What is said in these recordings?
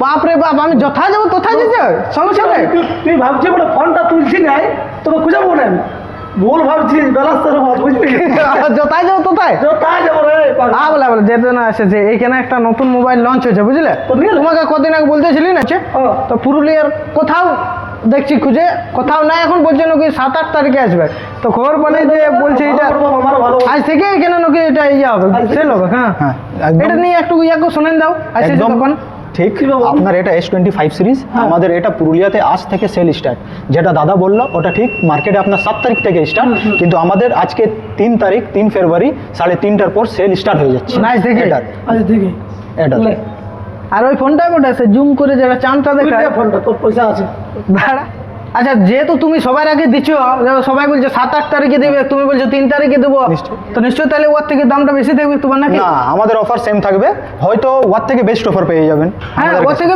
বাপরে বাপ আমি যথা যাব তথা যেতে সমস্যা নেই তুই ভাবছি বলে ফোনটা তুলছি নাই তোকে খুঁজে বলে আমি ভুল ভাবছিস বেলাস্তার মাছ বুঝলি যথায় যাব তথায় যথায় যাব রে আ বলে বলে যে জন্য এসেছে এইখানে একটা নতুন মোবাইল লঞ্চ হয়েছে বুঝলে তোমাকে কদিন আগে বলতেছিলি না তো পুরুলিয়ার কোথাও দেখছি খুঁজে কোথাও নাই এখন বলছে নাকি সাত আট তারিখে আসবে। তো খবর পেলে যে বলছে এটা আজ থেকে এখানে নাকি এটা ইয়ে হবে সেল হবে হ্যাঁ। হ্যাঁ, এটা নিয়ে একটু ইয়াকে শোনেন দাও আসে একদম তখন। ঠিক। আপনার এটা এস টোয়েন্টি ফাইভ সিরিজ আমাদের এটা পুরুলিয়াতে আজ থেকে সেল স্টার্ট যেটা দাদা বলল ওটা ঠিক মার্কেটে আপনার সাত তারিখ থেকে স্টার্ট কিন্তু আমাদের আজকে তিন তারিখ তিন ফেব্রুয়ারি সাড়ে তিনটার পর সেল স্টার্ট হয়ে যাচ্ছে। Nice দেখে। এটার আচ্ছা দেখি এটার লে, আর ওই ফোনটা কোটা আছে? জুম করে যেটা চানটা দেখে ফোনটা তোর পয়সা আছে। ভাড়া? আচ্ছা যেহেতু তুমি সবার আগে দিচ্ছ সবাই বলছে সাত আট তারিখে দেবে তুমি বলছো তিন তারিখে দেবো। তো নিশ্চয়ই তাহলে ওর থেকে দামটা বেশি থাকবে তোমার নাকি? না আমাদের অফার সেম থাকবে। হয়তো ওর থেকে বেস্ট অফার পেয়ে যাবেন। হ্যাঁ ওর থেকে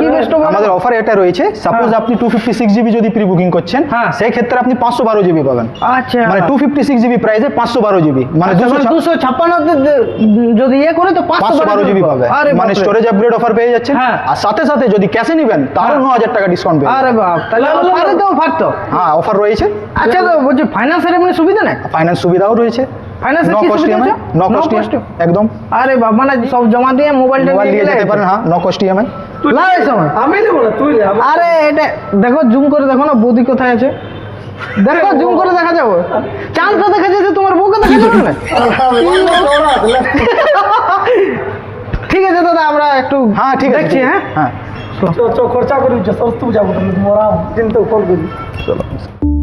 কি বেস্ট আমাদের অফার এটা রয়েছে। সাপোজ হ্যাঁ। আপনি টু ফিফটি সিক্স জিবি যদি প্রি বুকিং করছেন হ্যাঁ। সেই ক্ষেত্রে আপনি পাঁচশো বারো জিবি পাবেন। আচ্ছা। মানে টু ফিফটি সিক্স জিবি প্রাইসে পাঁচশো বারো জিবি মানে দুশো দুশো ছাপ্পান্নতে যে- যদি ইয়ে করে তো পাঁচশো বারো জিবি পাবে। আরে মানে স্টোরেজ আপগ্রেড অফার পেয়ে যাচ্ছেন। হ্যাঁ। আর সাথে সাথে যদি ক্যাশে নেবেন তাহলে ন হাজার টাকা ডিসকাউন্ট পেয়ে আরে বাপ তাহলে তো অফার তো। হ্যাঁ অফার রয়েছে। আচ্ছা তো বলছি ফাইন্যান্সের এমনি সুবিধা নেই? ফাইন্যান্স সুবিধাও রয়েছে। ফাইন্যান্সের ন কস্ট ইএমআই আছে? কস্ট একদম। আরে বাপ মানে সব জমা দিয়ে মোবাইলটা নিয়ে যেতে পারেন হ্যাঁ ন কস্ট ইএমআই তুই এই সময়। আমি দেবো না তুই আরে এটা দেখো জুম করে দেখো না বৌদি কোথায় আছে? দেখো জুম করে দেখা যাবে। চাঁদটা দেখা যাচ্ছে তোমার বউকে দেখা যাবে না? চওড়া ঠিক আছে দাদা আমরা একটু হ্যাঁ ঠিক আছে দেখছি হ্যাঁ? হ্যাঁ। খরচা করি সস্তা যাব তুমি মোরা কিন্তু ফোন চলো